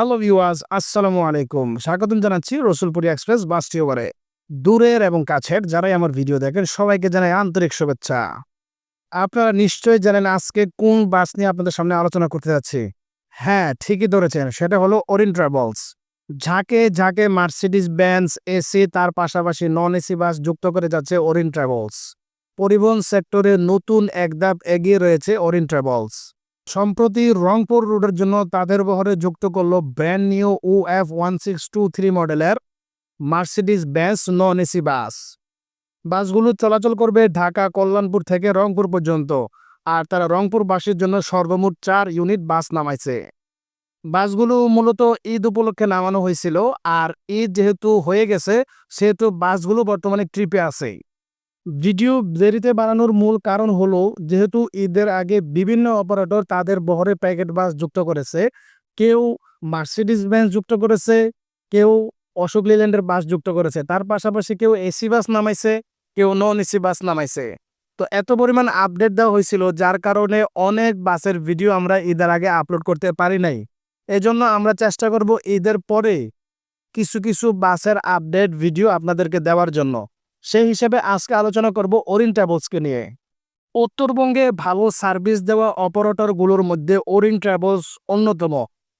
Hello viewers আসসালামু আলাইকুম স্বাগতম জানাচ্ছি রসুলপুরি এক্সপ্রেস বাস টিওবারে দূরের এবং কাছের যারাই আমার ভিডিও দেখেন, সবাইকে জানাই আন্তরিক শুভেচ্ছা। আপনারা নিশ্চয়ই জানেন আজকে কোন বাস নিয়ে আপনাদের সামনে আলোচনা করতে যাচ্ছি। হ্যাঁ ঠিকই ধরেছেন, সেটা হলো ওরিন ট্রাভেলস ঝাঁকে ঝাঁকে মার্সিডিস ব্যান্স এসি তার পাশাপাশি নন এসি বাস যুক্ত করে যাচ্ছে ওরিন ট্রাভেলস পরিবহন সেক্টরে নতুন এক ধাপ এগিয়ে রয়েছে ওরিন ট্রাভেলস সম্প্রতি রংপুর রোডের জন্য তাদের বহরে যুক্ত করল brand new O F one six two three মডেলের Mercedes Benz non AC bus. বাসগুলো চলাচল করবে ঢাকা, কল্যাণপুর থেকে রংপুর পর্যন্ত, আর তারা রংপুরবাসীর জন্য সর্বমোট চার ইউনিট বাস নামাইছে। বাসগুলো মূলত ঈদ উপলক্ষে নামানো হয়েছিল, আর ঈদ যেহেতু হয়ে গেছে, সেহেতু বাসগুলো বর্তমানে ট্রিপে আছে। ভিডিও দেরিতে বানানোর মূল কারণ হলো, যেহেতু ঈদের আগে বিভিন্ন অপারেটর তাদের বহরে প্যাকেট বাস যুক্ত করেছে, কেউ মার্সিডিস বেঞ্চ যুক্ত করেছে, কেউ অশোক লিল্যান্ডের বাস যুক্ত করেছে, তার পাশাপাশি কেউ এসি বাস নামাইছে, কেউ নন এসি বাস নামাইছে। তো এত পরিমাণ আপডেট দেওয়া হয়েছিল, যার কারণে অনেক বাসের ভিডিও আমরা ঈদের আগে আপলোড করতে পারি নাই। এজন্য আমরা চেষ্টা করব ঈদের পরে কিছু কিছু বাসের আপডেট ভিডিও আপনাদেরকে দেওয়ার জন্য। সেই হিসেবে আজকে আলোচনা করব ওরিন ট্রাভেলসকে নিয়ে। উত্তরবঙ্গে ভালো সার্ভিস দেওয়া অপারেটরগুলোর মধ্যে ওরিন ট্রাভেলস অন্যতম।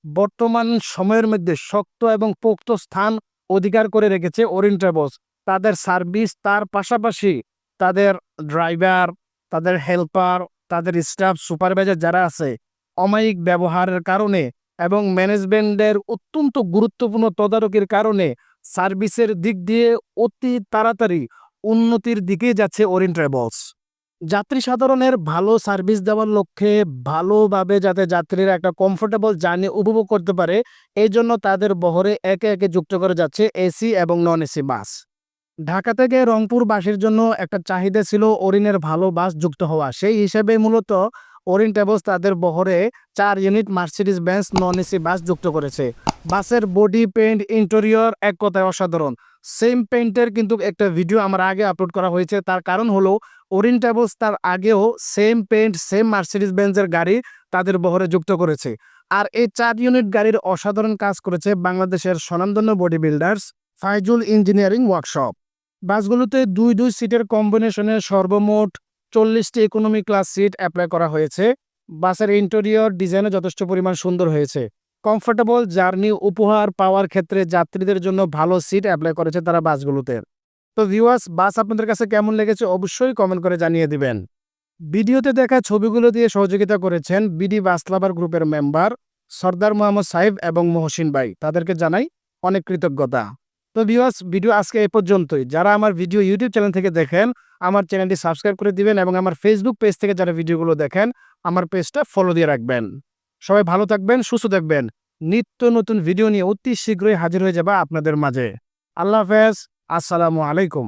বর্তমান সময়ের মধ্যে শক্ত এবং পোক্ত স্থান অধিকার করে রেখেছে ওরিন ট্রাভেলস। তাদের সার্ভিস তার পাশাপাশি তাদের ড্রাইভার, তাদের হেল্পার, তাদের স্টাফ, সুপারভাইজার যারা আছে, অমায়িক ব্যবহারের কারণে এবং ম্যানেজমেন্টের অত্যন্ত গুরুত্বপূর্ণ তদারকির কারণে সার্ভিসের দিক দিয়ে অতি তাড়াতাড়ি উন্নতির দিকে যাচ্ছে ওরিন ট্রাভেলস। যাত্রী সাধারণের ভালো সার্ভিস দেওয়ার লক্ষ্যে ভালোভাবে যাতে যাত্রীরা একটা কমফোর্টেবল জার্নি উপভোগ করতে পারে, এই জন্য তাদের বহরে একে একে যুক্ত করে যাচ্ছে এসি এবং নন এসি বাস। ঢাকা থেকে রংপুর বাসের জন্য একটা চাহিদা ছিল ওরিনের ভালো বাস যুক্ত হওয়া। সেই হিসেবে মূলত ওরিন ট্রাভেলস তাদের বহরে চার unit Mercedes Benz non AC bus যুক্ত করেছে। বাসের বডি পেইন্ট, ইন্টেরিয়র এক কথায় অসাধারণ। সেম পেইন্টের কিন্তু একটা ভিডিও আমার আগে আপলোড করা হয়েছে। তার কারণ হলো ওরিন ট্রাভেলস তার আগেও সেম পেইন্ট, সেম মার্সিডিস বেঞ্জের গাড়ি তাদের বহরে যুক্ত করেছে। আর এই চার ইউনিট গাড়ির অসাধারণ কাজ করেছে বাংলাদেশের স্বনামধন্য body builders Faizul engineering workshop. বাসগুলোতে দুই দুই সিটের কম্বিনেশনে সর্বমোট চল্লিশটি ইকোনমি ক্লাস সিট অ্যাপ্লাই করা হয়েছে। বাসের ইন্টেরিয়র ডিজাইনও যথেষ্ট পরিমাণ সুন্দর হয়েছে। কমফোর্টেবল জার্নি উপহার পাওয়ার ক্ষেত্রে যাত্রীদের জন্য ভালো সিট অ্যাপ্লাই করেছে তারা বাসগুলোতে। তো ভিউয়ার্স বাস আপনাদের কাছে কেমন লেগেছে অবশ্যই কমেন্ট করে জানিয়ে দিবেন। ভিডিওতে দেখা ছবিগুলো দিয়ে সহযোগিতা করেছেন বিডি বাস লাভার গ্রুপের মেম্বার সর্দার মোহাম্মদ সাহেব এবং মহসিন ভাই। তাদেরকে জানাই অনেক কৃতজ্ঞতা। তো ভিউয়ার্স ভিডিও আজকে এ পর্যন্তই। যারা আমার ভিডিও ইউটিউব চ্যানেল থেকে দেখেন, আমার চ্যানেলটি সাবস্ক্রাইব করে দিবেন এবং আমার ফেসবুক পেজ থেকে যারা ভিডিওগুলো দেখেন, আমার পেজটা ফলো দিয়ে রাখবেন। সবাই ভালো থাকবেন, সুস্থ থাকবেন। নিত্য নতুন ভিডিও নিয়ে অতি শীঘ্রই হাজির হয়ে যাবা আপনাদের মাঝে। আল্লাহ হাফেজ, আসসালামু আলাইকুম।